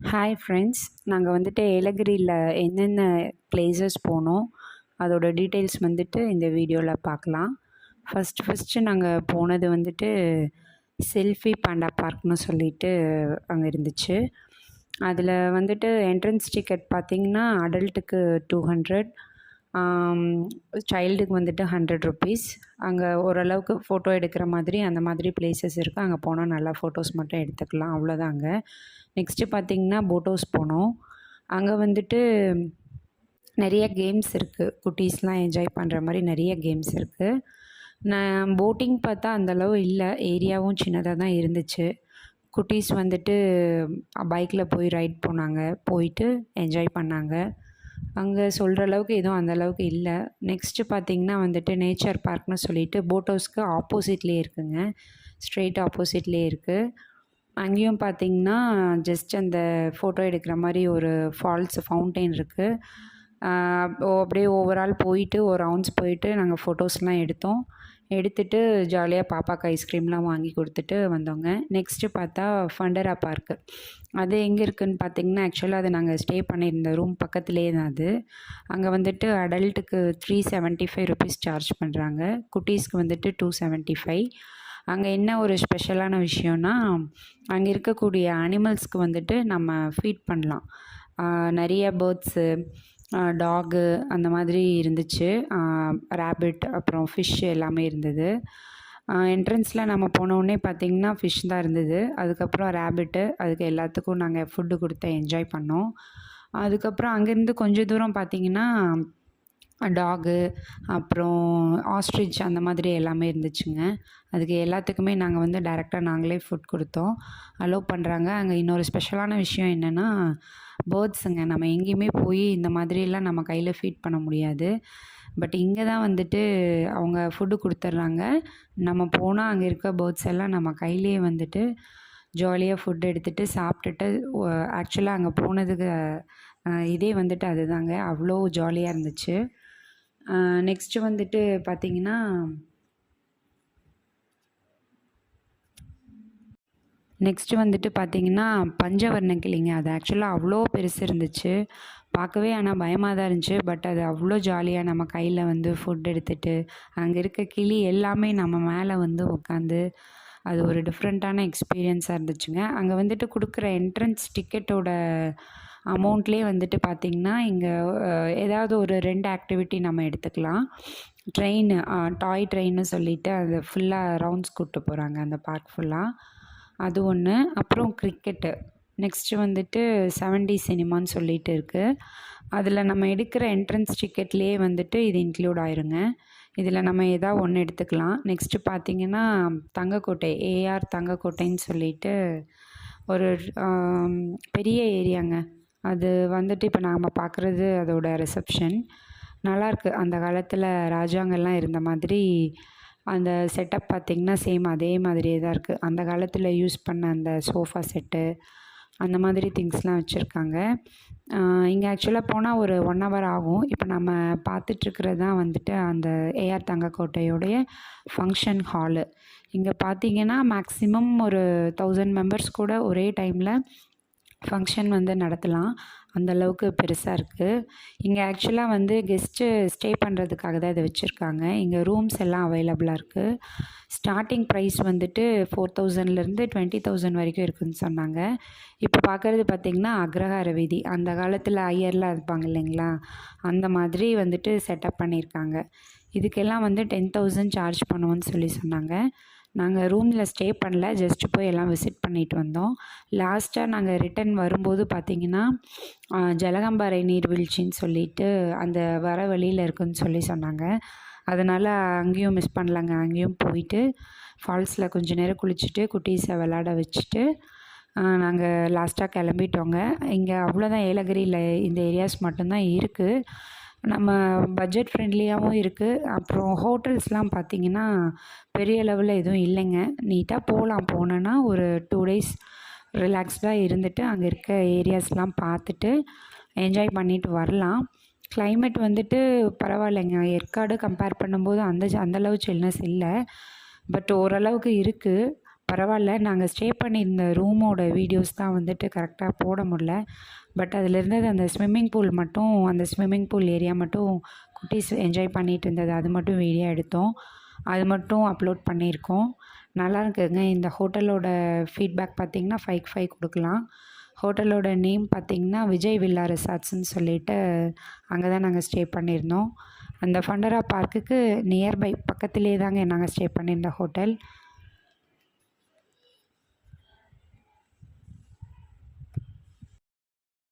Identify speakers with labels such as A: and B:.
A: Hi friends நாங்கள் வந்துட்டு ஏலகிரியில் என்னென்ன பிளேசஸ் போனோம் அதோட டீட்டெயில்ஸ் வந்துட்டு இந்த வீடியோவில் பார்க்கலாம். ஃபஸ்ட்டு ஃபஸ்ட்டு நாங்கள் போனது வந்துட்டு செல்ஃபி பாண்டா பார்க்னு சொல்லிட்டு அங்கே இருந்துச்சு. அதில் வந்துட்டு என்ட்ரன்ஸ் டிக்கெட் பார்த்திங்கன்னா அடல்ட்டுக்கு டூ ஹண்ட்ரட் சைல்டுக்கு வந்துட்டு ஹண்ட்ரட் ருபீஸ் அங்கே ஓரளவுக்கு ஃபோட்டோ எடுக்கிற மாதிரி அந்த மாதிரி பிளேசஸ் இருக்குது அங்கே போனால் நல்லா ஃபோட்டோஸ் மட்டும் எடுத்துக்கலாம். அவ்வளோதாங்க நெக்ஸ்ட்டு பார்த்திங்கன்னா போட்டோஸ் போனோம். அங்கே வந்துட்டு நிறைய கேம்ஸ் இருக்குது குட்டீஸ்லாம் என்ஜாய் பண்ணுற மாதிரி நிறைய கேம்ஸ் இருக்குது நான் போட்டிங் பார்த்தா அந்தளவு இல்லை. ஏரியாவும் சின்னதாக தான் இருந்துச்சு. குட்டீஸ் வந்துட்டு பைக்கில் போய் ரைட் போனாங்க. போயிட்டு என்ஜாய் பண்ணாங்க. அங்கே சொல்கிற அளவுக்கு எதுவும் அந்த அளவுக்கு இல்லை. நெக்ஸ்ட்டு பார்த்திங்கன்னா வந்துட்டு நேச்சர் பார்க்னு சொல்லிட்டு போட் ஹவுஸ்க்கு ஆப்போசிட்லேயே இருக்குங்க. ஸ்ட்ரெயிட் ஆப்போசிட்லேயே இருக்குது அங்கேயும் பார்த்திங்கன்னா ஜஸ்ட் அந்த ஃபோட்டோ எடுக்கிற மாதிரி ஒரு ஃபால்ஸ் ஃபவுண்டெயின் இருக்குது அப்படியே ஓவரால் போயிட்டு ஒரு ரவுண்ட்ஸ் போயிட்டு நாங்கள் ஃபோட்டோஸ்லாம் எடுத்தோம். எடுத்துகிட்டு ஜாலியாக பாப்பாக்கு ஐஸ்கிரீம்லாம் வாங்கி கொடுத்துட்டு வந்தோங்க. நெக்ஸ்ட்டு பார்த்தா ஃபண்டரா பார்க்கு அது எங்கே இருக்குதுன்னு பார்த்தீங்கன்னா ஆக்சுவலாக அது நாங்கள் ஸ்டே பண்ணியிருந்த ரூம் பக்கத்துலேயே தான் அது. அங்கே வந்துட்டு அடல்ட்டுக்கு three seventy five rupees charge பண்ணுறாங்க குட்டீஸ்க்கு வந்துட்டு டூ செவன்ட்டி ஃபைவ் அங்கே என்ன ஒரு ஸ்பெஷலான விஷயம்னா அங்கே இருக்கக்கூடிய அனிமல்ஸ்க்கு வந்துட்டு நம்ம ஃபீட் பண்ணலாம். நிறைய பேர்ட்ஸு டாகு அந்த மாதிரி இருந்துச்சு. ரேபிட் அப்புறம் ஃபிஷ் எல்லாமே இருந்தது. என்ட்ரன்ஸில் நம்ம போனோடனே பார்த்திங்கன்னா ஃபிஷ் தான் இருந்தது. அதுக்கப்புறம் ரேபிட்டு அதுக்கு எல்லாத்துக்கும் நாங்கள் ஃபுட்டு கொடுத்து என்ஜாய் பண்ணோம். அதுக்கப்புறம் அங்கேருந்து கொஞ்சம் தூரம் பார்த்திங்கன்னா டாகு அப்புறம் ஆஸ்ட்ரிச் அந்த மாதிரி எல்லாமே இருந்துச்சுங்க. அதுக்கு எல்லாத்துக்குமே நாங்கள் வந்து டைரெக்டாக நாங்களே ஃபுட் கொடுத்தோம். அலோவ் பண்ணுறாங்க அங்கே இன்னொரு ஸ்பெஷலான விஷயம் என்னென்னா பேர்ட்ஸுங்க. நம்ம எங்கேயுமே போய் இந்த மாதிரிலாம் நம்ம கையில் ஃபீட் பண்ண முடியாது. பட் இங்கே தான் வந்துட்டு அவங்க ஃபுட்டு கொடுத்துட்றாங்க நம்ம போனால் அங்கே இருக்க பேர்ட்ஸ் எல்லாம் நம்ம கையிலேயே வந்துட்டு ஜாலியாக ஃபுட் எடுத்துகிட்டு சாப்பிட்டுட்டு ஆக்சுவலாக அங்கே போனதுக்கு இதே வந்துட்டு அதுதாங்க. அவ்வளோ ஜாலியாக இருந்துச்சு. நெக்ஸ்ட்டு வந்துட்டு பார்த்திங்கன்னா நெக்ஸ்ட்டு வந்துட்டு பார்த்திங்கன்னா பஞ்சவர்ண கிளிங்க. அது ஆக்சுவலாக அவ்வளோ பெருசு இருந்துச்சு. பார்க்கவே ஆனால் பயமாக தான் இருந்துச்சு. பட் அது அவ்வளோ ஜாலியாக நம்ம கையில் வந்து ஃபுட் எடுத்துகிட்டு அங்கே இருக்க கிளி எல்லாமே நம்ம மேலே வந்து உட்காந்து அது ஒரு டிஃப்ரெண்ட்டான எக்ஸ்பீரியன்ஸாக இருந்துச்சுங்க. அங்கே வந்துட்டு கொடுக்குற என்ட்ரன்ஸ் டிக்கெட்டோட அமௌண்ட்லேயே வந்துட்டு பார்த்திங்கன்னா இங்கே ஏதாவது ஒரு ரெண்டு ஆக்டிவிட்டி நம்ம எடுத்துக்கலாம். ட்ரெயின் டாய் ட்ரெயின்னு சொல்லிவிட்டு அது ஃபுல்லாக ரவுண்ட்ஸ் கூப்பிட்டு போகிறாங்க அந்த பார்க் ஃபுல்லாக அது ஒன்று அப்புறம் கிரிக்கெட்டு நெக்ஸ்ட்டு வந்துட்டு செவன்டி சினிமான்னு சொல்லிட்டு இருக்குது அதில் நம்ம எடுக்கிற என்ட்ரன்ஸ் டிக்கெட்லேயே வந்துட்டு இது இன்க்ளூட் ஆயிருங்க. இதில் நம்ம எதா ஒன்று எடுத்துக்கலாம். நெக்ஸ்ட்டு பார்த்திங்கன்னா தங்கக்கோட்டை ஏஆர் தங்கக்கோட்டைன்னு சொல்லிட்டு ஒரு பெரிய ஏரியாங்க. அது வந்துட்டு இப்போ நாம் பார்க்குறது அதோட ரிசப்ஷன் நல்லாயிருக்கு அந்த காலத்தில் ராஜாங்கெல்லாம் இருந்த மாதிரி அந்த செட்டப் பார்த்திங்கன்னா சேம் அதே மாதிரியே தான் இருக்குது அந்த காலத்தில் யூஸ் பண்ண அந்த சோஃபா செட்டு அந்த மாதிரி திங்ஸ்லாம் வச்சுருக்காங்க. இங்கே ஆக்சுவலாக போனால் ஒரு ஒன் ஹவர் ஆகும். இப்போ நம்ம பார்த்துட்ருக்கிறது தான் வந்துட்டு அந்த ஏஆர் தங்கக்கோட்டையோடைய ஃபங்க்ஷன் ஹாலு இங்கே பார்த்தீங்கன்னா மேக்ஸிமம் ஒரு தௌசண்ட் மெம்பர்ஸ் கூட ஒரே டைமில் ஃபங்க்ஷன் வந்து நடத்தலாம். அந்த அளவுக்கு பெருசாக இருக்குது இங்கே ஆக்சுவலாக வந்து கெஸ்ட்டு ஸ்டே பண்ணுறதுக்காக தான் இதை வச்சுருக்காங்க. இங்கே ரூம்ஸ் எல்லாம் அவைலபிளாக இருக்குது ஸ்டார்டிங் ப்ரைஸ் வந்துட்டு ஃபோர் தௌசண்ட்லேருந்து டுவெண்ட்டி தௌசண்ட் வரைக்கும் இருக்குதுன்னு சொன்னாங்க. இப்போ பார்க்குறது பார்த்திங்கன்னா அக்ரஹார வீதி. அந்த காலத்தில் ஐயர்லாம் இருப்பாங்க இல்லைங்களா? அந்த மாதிரி வந்துட்டு செட்டப் பண்ணியிருக்காங்க. இதுக்கெல்லாம் வந்து டென் தௌசண்ட் சார்ஜ் பண்ணுவோன்னு சொல்லி சொன்னாங்க. நாங்கள் ரூமில் ஸ்டே பண்ணல ஜஸ்ட்டு போய் எல்லாம் விசிட் பண்ணிட்டு வந்தோம். லாஸ்ட்டாக நாங்கள் ரிட்டன் வரும்போது பார்த்திங்கன்னா ஜலகம்பாறை நீர்வீழ்ச்சின்னு சொல்லிட்டு அந்த வர வழியில் இருக்குன்னு சொல்லி சொன்னாங்க. அதனால் அங்கேயும் மிஸ் பண்ணலாங்க அங்கேயும் போயிட்டு ஃபால்ஸில் கொஞ்சம் நேரம் குளிச்சுட்டு குட்டீஸை விளாட வச்சுட்டு நாங்கள் லாஸ்ட்டாக கிளம்பிட்டோங்க. இங்கே அவ்வளோதான் ஏலகிரியில் இந்த ஏரியாஸ் மட்டும்தான் இருக்குது நம்ம பட்ஜெட் ஃப்ரெண்ட்லியாகவும் இருக்குது அப்புறம் ஹோட்டல்ஸ்லாம் பார்த்திங்கன்னா பெரிய லெவலில் எதுவும் இல்லைங்க. நீட்டாக போகலாம் போனோன்னா ஒரு டூ டேஸ் ரிலாக்ஸ்டாக இருந்துட்டு அங்கே இருக்க ஏரியாஸ்லாம் பார்த்துட்டு என்ஜாய் பண்ணிட்டு வரலாம். கிளைமேட் வந்துட்டு பரவாயில்லைங்க. ஏற்காடு கம்பேர் பண்ணும்போது அந்த அந்தளவு சில்னஸ் இல்லை. பட் ஓரளவுக்கு இருக்குது பரவாயில்ல. நாங்கள் ஸ்டே பண்ணியிருந்த ரூமோட வீடியோஸ் தான் வந்துட்டு கரெக்டாக போட முடில பட் அதில் இருந்தது அந்த ஸ்விம்மிங் பூல் மட்டும் அந்த ஸ்விம்மிங் பூல் ஏரியா மட்டும் குட்டீஸ் என்ஜாய் பண்ணிகிட்டு இருந்தது. அது மட்டும் வீடியோ எடுத்தோம். அது மட்டும் அப்லோட் பண்ணியிருக்கோம். நல்லா இருக்குங்க. இந்த ஹோட்டலோட ஃபீட்பேக் பார்த்திங்கன்னா ஃபைவ் ஃபைவ் கொடுக்கலாம். ஹோட்டலோட நேம் பார்த்திங்கன்னா விஜய் வில்லா ரிசார்ட்ஸ்ன்னு சொல்லிட்டு அங்கே தான் நாங்கள் ஸ்டே பண்ணியிருந்தோம். அந்த ஃபண்டரா பார்க்குக்கு நியர்பை பக்கத்துலேயே தாங்க நாங்கள் ஸ்டே பண்ணியிருந்த ஹோட்டல்